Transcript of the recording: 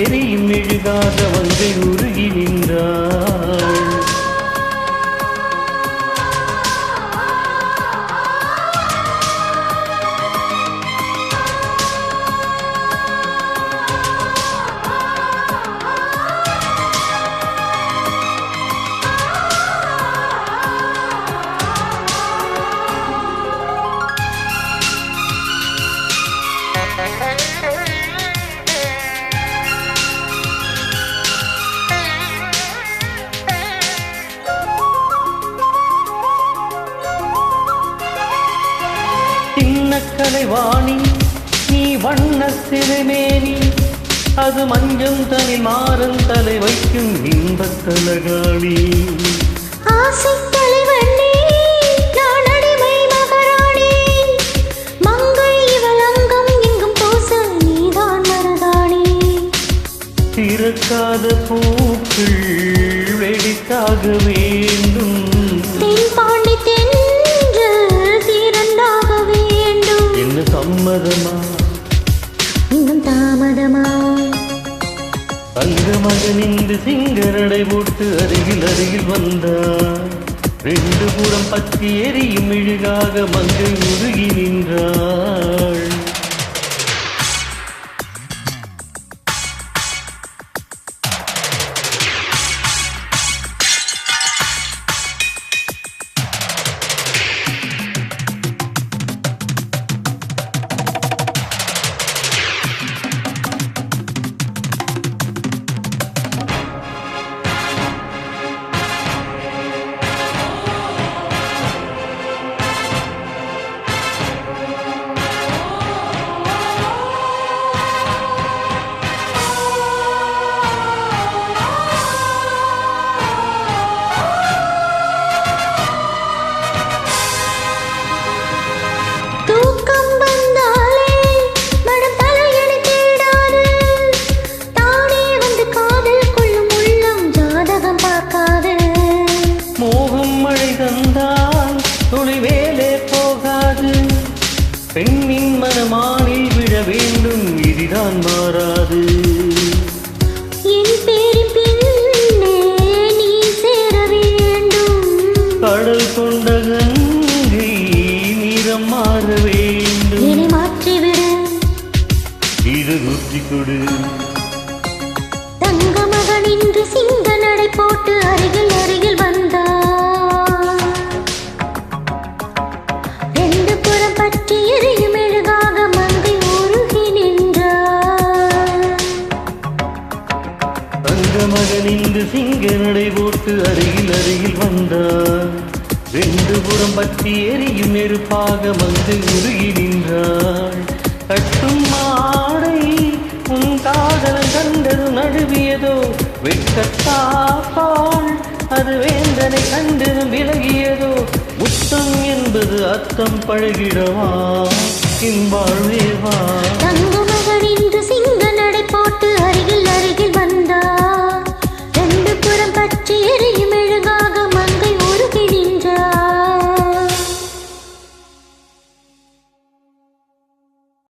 எரியும் மெழுகாத வந்து உருகி நின்றார். கலைவாணி நீ வண்ண சிறுமேனி அது மஞ்சம் தனி மாறன் தலை வைக்கும் இன்பத் தலகாணி ஆசைத் தலைவனே, நான் அடிமை மகாராணி. மங்கை இவள் அங்கம் எங்கும் பூச நீதான் மருதாணி. திறக்காத பூக்கள் வெடித்தாக தங்க மகன் இன்று சிங்க நடை போட்டு அருகில் அருகில் வந்தார். ரெண்டு புறம் பத்தி எரியும் மெழுகாக மங்கை உருகி நின்றார். பெண்ணின் மனமானில் விழ வேண்டும் இதுதான் மாறாது. கடல் கொண்ட கங்கை நிறம் மாற வேண்டும். மாற்றிவிடு. இது குத்தி கொடு. தங்க மகன் இன்று சிங்க நடை போட்டு அருகில் அருகில் நின்று சிங்க நடை போட்டு அருகில் அருகில் வந்தார். ரெண்டு புறம் பற்றி எரியும் நெருப்பாக வந்து உருகி நின்றாள் கட்டும் மாடை உன் காதல் கண்டது நடுவியதோ வெட்கத்தாப்பாள் அது வேந்தனை கண்டதும் விலகியதோ முத்தம் என்பது அத்தம் பழகிடவா? இன்பாழ்வேவா தங்க மகன் இன்று சிங்க நடை போட்டு அருகில் அருகில் வந்தார்.